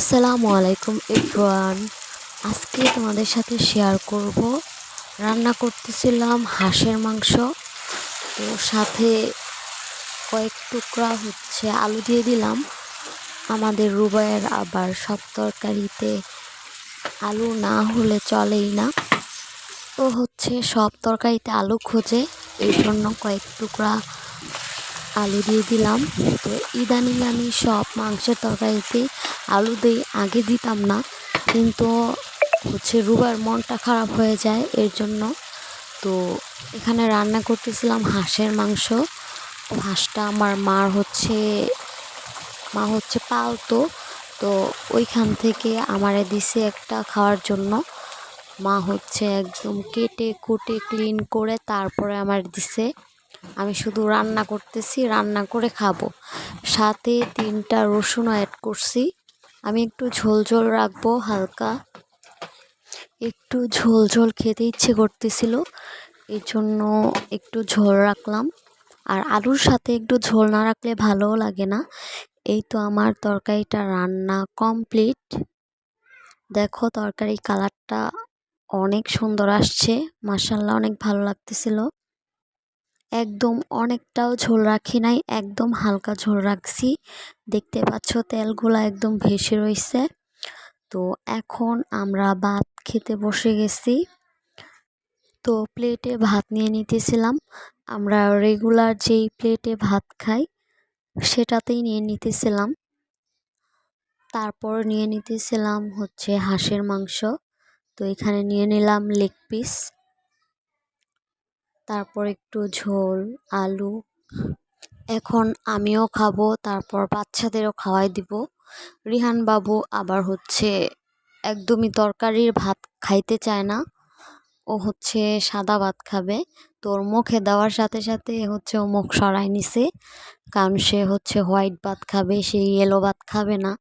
আসসালামু আলাইকুম, এভরিওয়ান। আজকে তোমাদের সাথে শেয়ার করব। রান্না করতেছিলাম হাঁসের মাংস। তো সাথে কয়েক টুকরা হচ্ছে আলু দিয়ে দিলাম। আমাদের রুবাইয়ের আবার সব তরকারিতে আলু না হলে চলেই না। তো হচ্ছে সব তরকারিতে আলু খোঁজে। এই জন্য কয়েক টুকরা আলু দিয়ে দিলাম। তো ইদানিং আমি সব মাংসের তরকারিতে আলু দিই, আগে দিতাম না। কিন্তু হচ্ছে রুবার মনটা খারাপ হয়ে যায় এর জন্য। তো এখানে রান্না করতেছিলাম হাঁসের মাংস। তো হাঁসটা আমার মার হচ্ছে, মা হচ্ছে পালতো। তো ওইখান থেকে আমারে দিছে একটা খাওয়ার জন্য। মা হচ্ছে একদম কেটে কুটে ক্লিন করে তারপরে আমার দিছে। আমি শুধু রান্না করতেছি, রান্না করে খাব। সাথে তিনটা রসুনও অ্যাড করছি। আমি একটু ঝোল ঝোল রাখব হালকা। একটু ঝোল ঝোল খেতে ইচ্ছে করতেছিল এই জন্য একটু ঝোল রাখলাম। আর আলুর সাথে একটু ঝোল না রাখলে ভালোও লাগে না। এই তো আমার তরকারিটা রান্না কমপ্লিট দেখো তরকারি কালারটা অনেক সুন্দর আসছে মাসাল্লাহ অনেক ভালো লাগতেছিল। একদম অনেকটাও ঝোল রাখি নাই, একদম হালকা ঝোল রাখছি। দেখতে পাচ্ছ তেলগুলো একদম ভেসে রয়েছে তো এখন আমরা ভাত খেতে বসে গেছি। তো প্লেটে ভাত নিয়ে নিতেছিলাম। আমরা রেগুলার যেই প্লেটে ভাত খাই, সেটাতেই নিয়ে নিতেছিলাম। তারপর নিয়ে নিতেছিলাম হচ্ছে হাঁসের মাংস। তো এখানে নিয়ে নিলাম লেগ পিস তারপর একটু ঝোল, আলু। এখন আমিও খাব, তারপর বাচ্চাদেরও খাওয়াই দিব। রিহান বাবু আবার হচ্ছে একদমই তরকারির ভাত খাইতে চায় না। ও হচ্ছে সাদা ভাত খাবে। তোর মুখে দেওয়ার সাথে সাথে হচ্ছে ও মুখ সরাই নিছে। কারণ সে হচ্ছে হোয়াইট ভাত খাবে, সে ইয়েলো ভাত খাবে না।